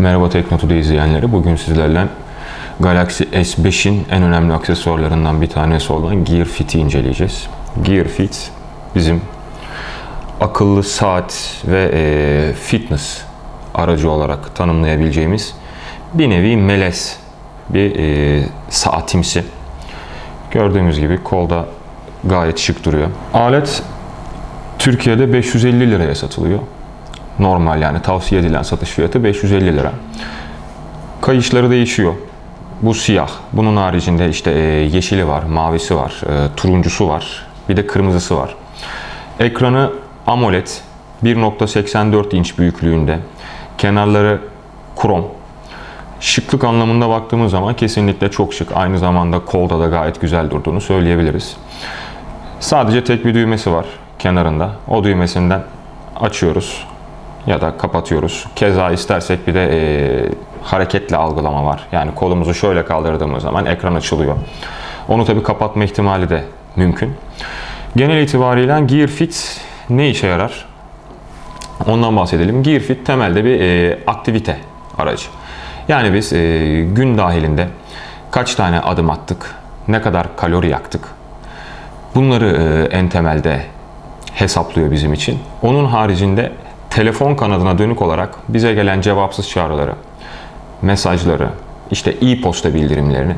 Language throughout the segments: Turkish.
Merhaba Teknotu'da izleyenleri. Bugün sizlerle Galaxy S5'in en önemli aksesuarlarından bir tanesi olan Gear Fit'i inceleyeceğiz. Gear Fit bizim akıllı saat ve e, fitness aracı olarak tanımlayabileceğimiz bir nevi melez bir e, saatimsi. Gördüğümüz gibi kolda gayet şık duruyor. Alet Türkiye'de 550 liraya satılıyor. Normal yani tavsiye edilen satış fiyatı 550 lira. Kayışları değişiyor. Bu siyah. Bunun haricinde işte e, yeşili var, mavisi var, e, turuncusu var. Bir de kırmızısı var. Ekranı AMOLED 1.84 inç büyüklüğünde. Kenarları krom. Şıklık anlamında baktığımız zaman kesinlikle çok şık. Aynı zamanda kolda da gayet güzel durduğunu söyleyebiliriz. Sadece tek bir düğmesi var kenarında. O düğmesinden açıyoruz ya da kapatıyoruz. Keza istersek bir de e, hareketli algılama var. Yani kolumuzu şöyle kaldırdığımız zaman ekran açılıyor. Onu tabi kapatma ihtimali de mümkün. Genel itibariyle Gear Fit ne işe yarar? Ondan bahsedelim. Gear Fit temelde bir e, aktivite aracı. Yani biz e, gün dahilinde kaç tane adım attık, ne kadar kalori yaktık, bunları e, en temelde hesaplıyor bizim için. Onun haricinde telefon kanadına dönük olarak bize gelen cevapsız çağrıları, mesajları, işte e-posta bildirimlerini,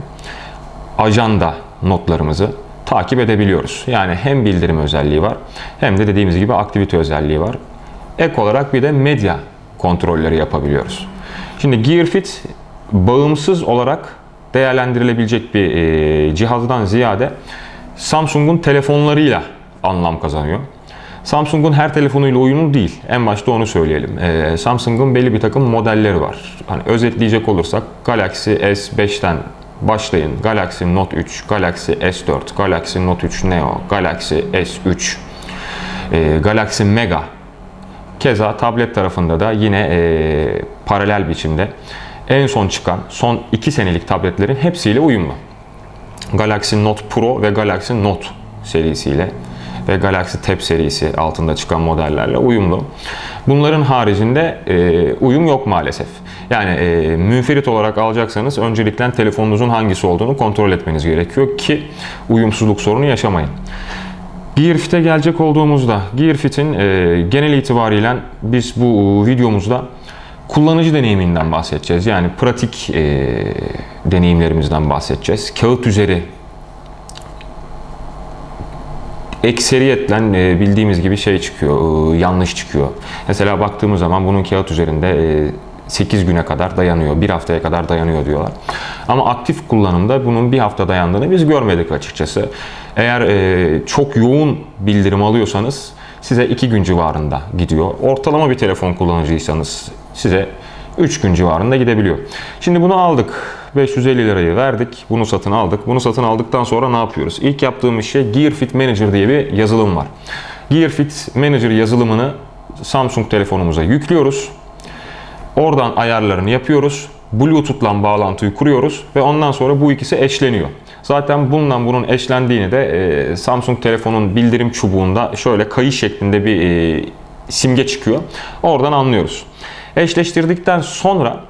ajanda notlarımızı takip edebiliyoruz. Yani hem bildirim özelliği var hem de dediğimiz gibi aktivite özelliği var. Ek olarak bir de medya kontrolleri yapabiliyoruz. Şimdi GearFit bağımsız olarak değerlendirilebilecek bir cihazdan ziyade Samsung'un telefonlarıyla anlam kazanıyor. Samsung'un her telefonuyla uyumlu değil. En başta onu söyleyelim. Ee, Samsung'un belli bir takım modelleri var. Hani özetleyecek olursak Galaxy S5'ten başlayın. Galaxy Note 3, Galaxy S4, Galaxy Note 3 Neo, Galaxy S3, e, Galaxy Mega. Keza tablet tarafında da yine e, paralel biçimde en son çıkan son 2 senelik tabletlerin hepsiyle uyumlu. Galaxy Note Pro ve Galaxy Note serisiyle ve Galaxy Tab serisi altında çıkan modellerle uyumlu. Bunların haricinde e, uyum yok maalesef. Yani e, münferit olarak alacaksanız öncelikle telefonunuzun hangisi olduğunu kontrol etmeniz gerekiyor ki uyumsuzluk sorunu yaşamayın. Gearfit'e gelecek olduğumuzda Gearfit'in e, genel itibariyle biz bu videomuzda kullanıcı deneyiminden bahsedeceğiz. Yani pratik e, deneyimlerimizden bahsedeceğiz. Kağıt üzeri ekseriyetle e, bildiğimiz gibi şey çıkıyor, e, yanlış çıkıyor. Mesela baktığımız zaman bunun kağıt üzerinde 8 e, güne kadar dayanıyor, bir haftaya kadar dayanıyor diyorlar. Ama aktif kullanımda bunun bir hafta dayandığını biz görmedik açıkçası. Eğer çok yoğun bildirim alıyorsanız size 2 gün civarında gidiyor. Ortalama bir telefon kullanıcıysanız size 3 gün civarında gidebiliyor. Şimdi bunu aldık. 550 lirayı verdik. Bunu satın aldık. Bunu satın aldıktan sonra ne yapıyoruz? İlk yaptığımız şey GearFit Manager diye bir yazılım var. GearFit Manager yazılımını Samsung telefonumuza yüklüyoruz. Oradan ayarlarını yapıyoruz. Bluetooth'la bağlantıyı kuruyoruz ve ondan sonra bu ikisi eşleniyor. Zaten bundan bunun eşlendiğini de e, Samsung telefonun bildirim çubuğunda şöyle kayış şeklinde bir e, simge çıkıyor. Oradan anlıyoruz. Eşleştirdikten sonra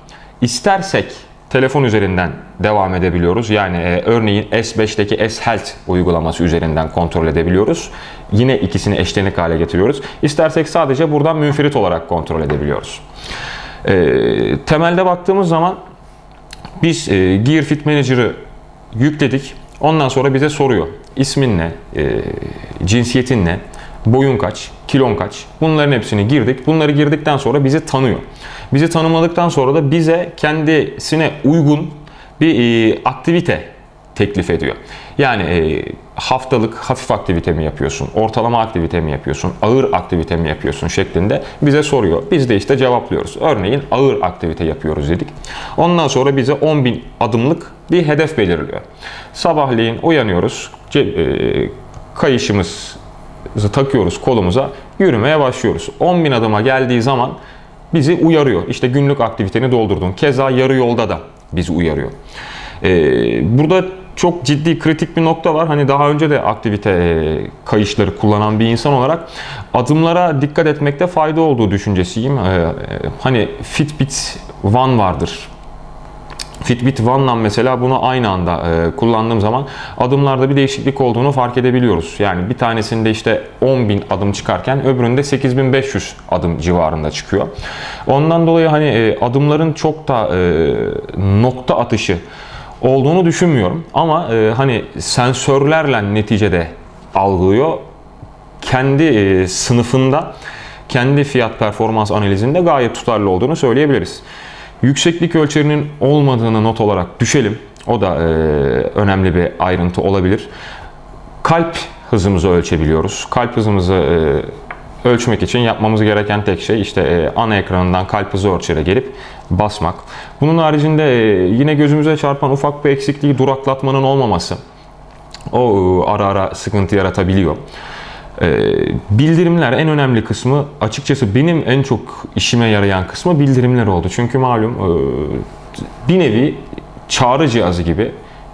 istersek telefon üzerinden devam edebiliyoruz. Yani e, örneğin S5'teki S-Health uygulaması üzerinden kontrol edebiliyoruz. Yine ikisini eşlenik hale getiriyoruz. İstersek sadece buradan münferit olarak kontrol edebiliyoruz. E, temelde baktığımız zaman biz e, Gear Fit Manager'ı yükledik. Ondan sonra bize soruyor. İsmin ne? E, cinsiyetin ne? Boyun kaç, kilon kaç bunların hepsini girdik. Bunları girdikten sonra bizi tanıyor. Bizi tanımladıktan sonra da bize kendisine uygun bir e, aktivite teklif ediyor. Yani e, haftalık hafif aktivite mi yapıyorsun, ortalama aktivite mi yapıyorsun, ağır aktivite mi yapıyorsun şeklinde bize soruyor. Biz de işte cevaplıyoruz. Örneğin ağır aktivite yapıyoruz dedik. Ondan sonra bize 10.000 adımlık bir hedef belirliyor. Sabahleyin uyanıyoruz. E, kayışımız takıyoruz kolumuza, yürümeye başlıyoruz. 10 bin adıma geldiği zaman bizi uyarıyor. İşte günlük aktiviteni doldurdun. Keza yarı yolda da bizi uyarıyor. Ee, burada çok ciddi kritik bir nokta var. Hani daha önce de aktivite e, kayışları kullanan bir insan olarak adımlara dikkat etmekte fayda olduğu düşüncesiyim. Ee, hani Fitbit One vardır. Fitbit One'la mesela bunu aynı anda e, kullandığım zaman adımlarda bir değişiklik olduğunu fark edebiliyoruz. Yani bir tanesinde işte 10.000 adım çıkarken öbüründe 8500 adım civarında çıkıyor. Ondan dolayı hani e, adımların çok da e, nokta atışı olduğunu düşünmüyorum. Ama hani sensörlerle neticede algılıyor. Kendi sınıfında, kendi fiyat performans analizinde gayet tutarlı olduğunu söyleyebiliriz. Yükseklik ölçerinin olmadığını not olarak düşelim. O da e, önemli bir ayrıntı olabilir. Kalp hızımızı ölçebiliyoruz. Kalp hızımızı e, ölçmek için yapmamız gereken tek şey işte e, ana ekranından kalp hızı ölçere gelip basmak. Bunun haricinde e, yine gözümüze çarpan ufak bir eksikliği duraklatmanın olmaması. O e, ara ara sıkıntı yaratabiliyor. Ee, bildirimler en önemli kısmı açıkçası benim en çok işime yarayan kısmı bildirimler oldu. Çünkü malum e, bir nevi çağrı cihazı gibi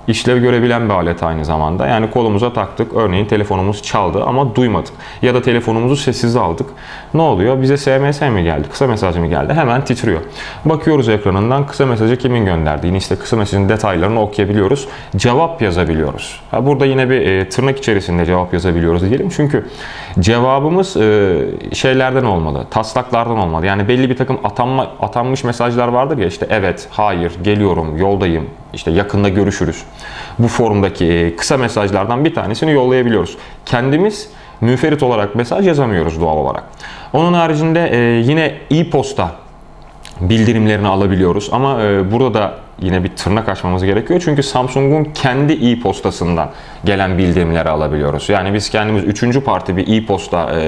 işlev görebilen bir alet aynı zamanda. Yani kolumuza taktık. Örneğin telefonumuz çaldı ama duymadık. Ya da telefonumuzu sessiz aldık. Ne oluyor? Bize SMS mi geldi? Kısa mesaj mı geldi? Hemen titriyor. Bakıyoruz ekranından kısa mesajı kimin gönderdiğini, işte kısa mesajın detaylarını okuyabiliyoruz. Cevap yazabiliyoruz. burada yine bir e, tırnak içerisinde cevap yazabiliyoruz diyelim. Çünkü cevabımız e, şeylerden olmalı, taslaklardan olmalı. Yani belli bir takım atanma, atanmış mesajlar vardır ya işte evet, hayır, geliyorum, yoldayım, işte yakında görüşürüz. Bu forumdaki e, kısa mesajlardan bir tanesini yollayabiliyoruz. Kendimiz müferit olarak mesaj yazamıyoruz doğal olarak. Onun haricinde e, yine e-posta bildirimlerini alabiliyoruz. Ama e, burada da yine bir tırnak açmamız gerekiyor. Çünkü Samsung'un kendi e-postasından gelen bildirimleri alabiliyoruz. Yani biz kendimiz üçüncü parti bir e-posta e,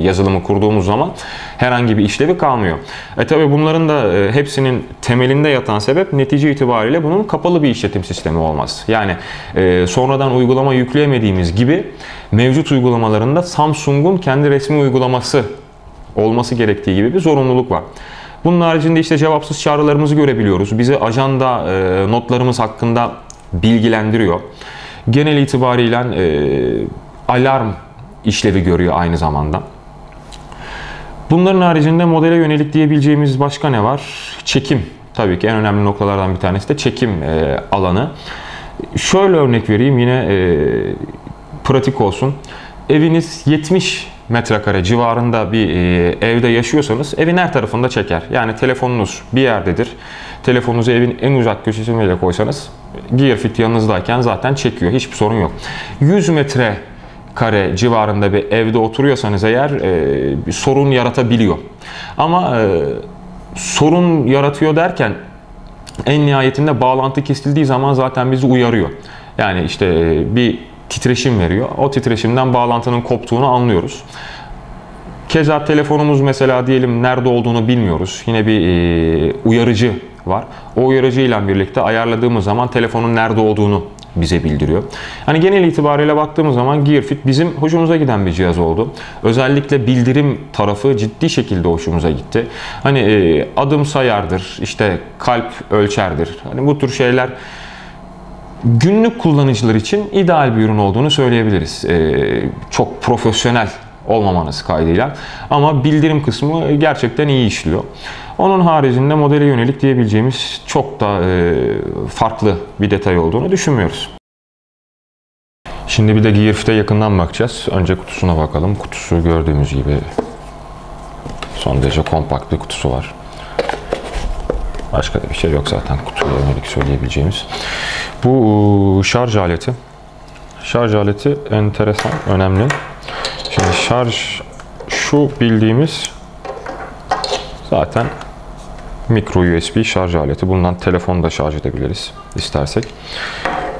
yazılımı kurduğumuz zaman herhangi bir işlevi kalmıyor. E tabi bunların da e, hepsinin temelinde yatan sebep netice itibariyle bunun kapalı bir işletim sistemi olmaz. Yani e, sonradan uygulama yükleyemediğimiz gibi mevcut uygulamalarında Samsung'un kendi resmi uygulaması olması gerektiği gibi bir zorunluluk var. Bunun haricinde işte cevapsız çağrılarımızı görebiliyoruz. Bizi ajanda e, notlarımız hakkında bilgilendiriyor. Genel itibariyle e, alarm işlevi görüyor aynı zamanda. Bunların haricinde modele yönelik diyebileceğimiz başka ne var? Çekim. Tabii ki en önemli noktalardan bir tanesi de çekim e, alanı. Şöyle örnek vereyim yine e, pratik olsun. Eviniz 70 metrekare civarında bir e, evde yaşıyorsanız evin her tarafında çeker. Yani telefonunuz bir yerdedir. Telefonunuzu evin en uzak köşesine bile koysanız Gearfit yanınızdayken zaten çekiyor. Hiçbir sorun yok. 100 metre kare civarında bir evde oturuyorsanız eğer e, bir sorun yaratabiliyor. Ama e, sorun yaratıyor derken en nihayetinde bağlantı kesildiği zaman zaten bizi uyarıyor. Yani işte e, bir titreşim veriyor. O titreşimden bağlantının koptuğunu anlıyoruz. Keza telefonumuz mesela diyelim nerede olduğunu bilmiyoruz. Yine bir e, uyarıcı var. O uyarıcı ile birlikte ayarladığımız zaman telefonun nerede olduğunu bize bildiriyor. Hani genel itibariyle baktığımız zaman Gearfit bizim hoşumuza giden bir cihaz oldu. Özellikle bildirim tarafı ciddi şekilde hoşumuza gitti. Hani e, adım sayardır, işte kalp ölçerdir. Hani bu tür şeyler günlük kullanıcılar için ideal bir ürün olduğunu söyleyebiliriz. Ee, çok profesyonel olmamanız kaydıyla. Ama bildirim kısmı gerçekten iyi işliyor. Onun haricinde modele yönelik diyebileceğimiz çok da e, farklı bir detay olduğunu düşünmüyoruz. Şimdi bir de Gearfit'e yakından bakacağız. Önce kutusuna bakalım. Kutusu gördüğümüz gibi son derece kompakt bir kutusu var. Başka da bir şey yok zaten kutuya yönelik söyleyebileceğimiz. Bu şarj aleti. Şarj aleti enteresan, önemli. Şimdi şarj şu bildiğimiz zaten mikro USB şarj aleti. Bundan telefonu da şarj edebiliriz istersek.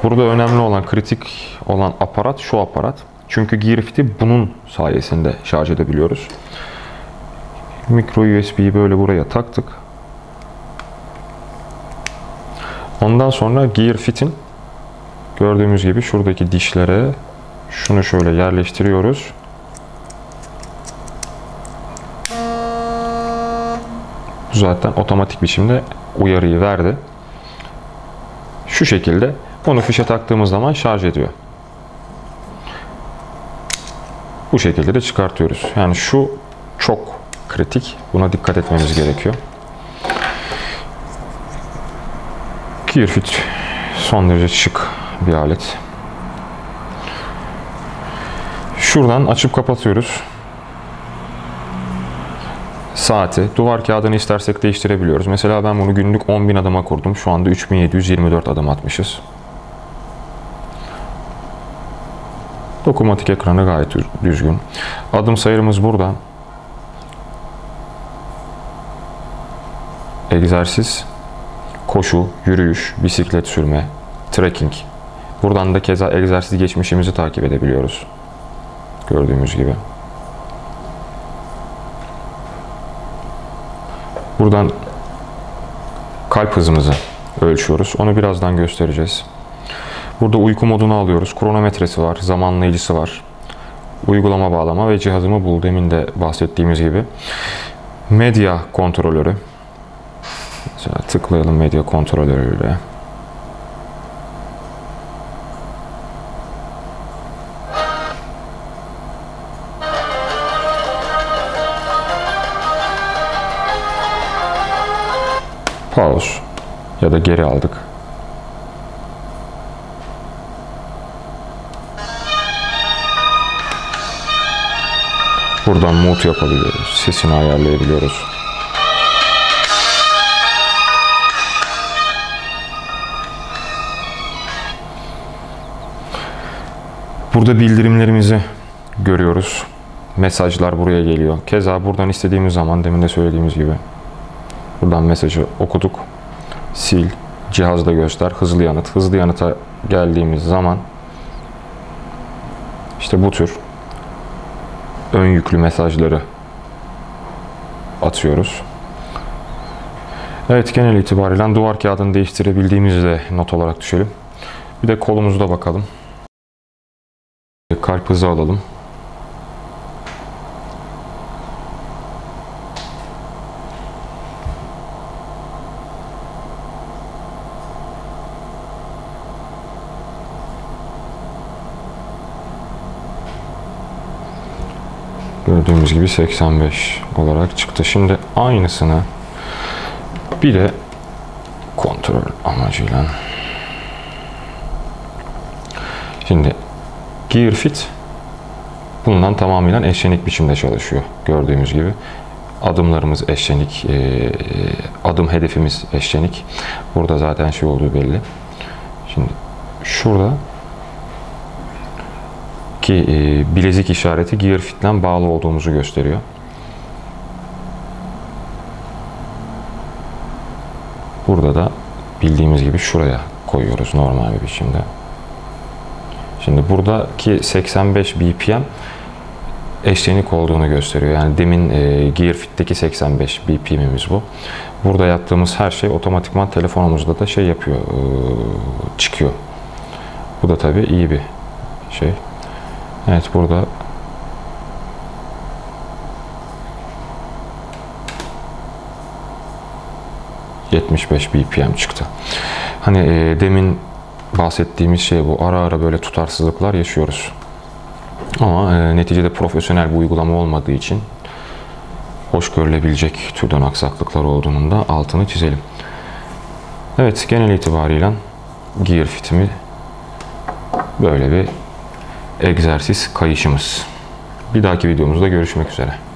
Burada önemli olan, kritik olan aparat şu aparat. Çünkü Gearfit'i bunun sayesinde şarj edebiliyoruz. Mikro USB'yi böyle buraya taktık. Ondan sonra gear fit'in gördüğümüz gibi şuradaki dişlere şunu şöyle yerleştiriyoruz. Bu zaten otomatik biçimde uyarıyı verdi. Şu şekilde onu fişe taktığımız zaman şarj ediyor. Bu şekilde de çıkartıyoruz. Yani şu çok kritik. Buna dikkat etmemiz gerekiyor. Gearfit son derece şık bir alet. Şuradan açıp kapatıyoruz. Saati, duvar kağıdını istersek değiştirebiliyoruz. Mesela ben bunu günlük 10.000 adıma kurdum. Şu anda 3724 adım atmışız. Dokunmatik ekranı gayet düzgün. Adım sayımız burada. Egzersiz, koşu, yürüyüş, bisiklet sürme, trekking. Buradan da keza egzersiz geçmişimizi takip edebiliyoruz. Gördüğümüz gibi. Buradan kalp hızımızı ölçüyoruz. Onu birazdan göstereceğiz. Burada uyku modunu alıyoruz. Kronometresi var, zamanlayıcısı var. Uygulama bağlama ve cihazımı bul demin de bahsettiğimiz gibi. Medya kontrolörü. Mesela tıklayalım medya kontrolörüyle. Pause ya da geri aldık. Buradan mute yapabiliyoruz. Sesini ayarlayabiliyoruz. Burada bildirimlerimizi görüyoruz. Mesajlar buraya geliyor. Keza buradan istediğimiz zaman demin de söylediğimiz gibi buradan mesajı okuduk. Sil, cihazda göster, hızlı yanıt. Hızlı yanıta geldiğimiz zaman işte bu tür ön yüklü mesajları atıyoruz. Evet genel itibariyle duvar kağıdını değiştirebildiğimizi de not olarak düşelim. Bir de kolumuzda bakalım. Kalp hızı alalım. Gördüğümüz gibi 85 olarak çıktı. Şimdi aynısını bir de kontrol amacıyla şimdi Gear Fit bundan tamamıyla eşlenik biçimde çalışıyor. Gördüğümüz gibi adımlarımız eşlenik, e, adım hedefimiz eşlenik. Burada zaten şey olduğu belli. Şimdi şurada ki e, bilezik işareti Gear Fit'le bağlı olduğumuzu gösteriyor. Burada da bildiğimiz gibi şuraya koyuyoruz normal bir biçimde. Şimdi buradaki 85 BPM eşlenik olduğunu gösteriyor. Yani demin e, Gear Fit'teki 85 BPM'imiz bu. Burada yaptığımız her şey otomatikman telefonumuzda da şey yapıyor, e, çıkıyor. Bu da tabii iyi bir şey. Evet burada ...75 BPM çıktı. Hani e, demin bahsettiğimiz şey bu. Ara ara böyle tutarsızlıklar yaşıyoruz. Ama e, neticede profesyonel bir uygulama olmadığı için hoş görülebilecek türden aksaklıklar olduğunun da altını çizelim. Evet genel itibariyle Gear Fit'imi böyle bir egzersiz kayışımız. Bir dahaki videomuzda görüşmek üzere.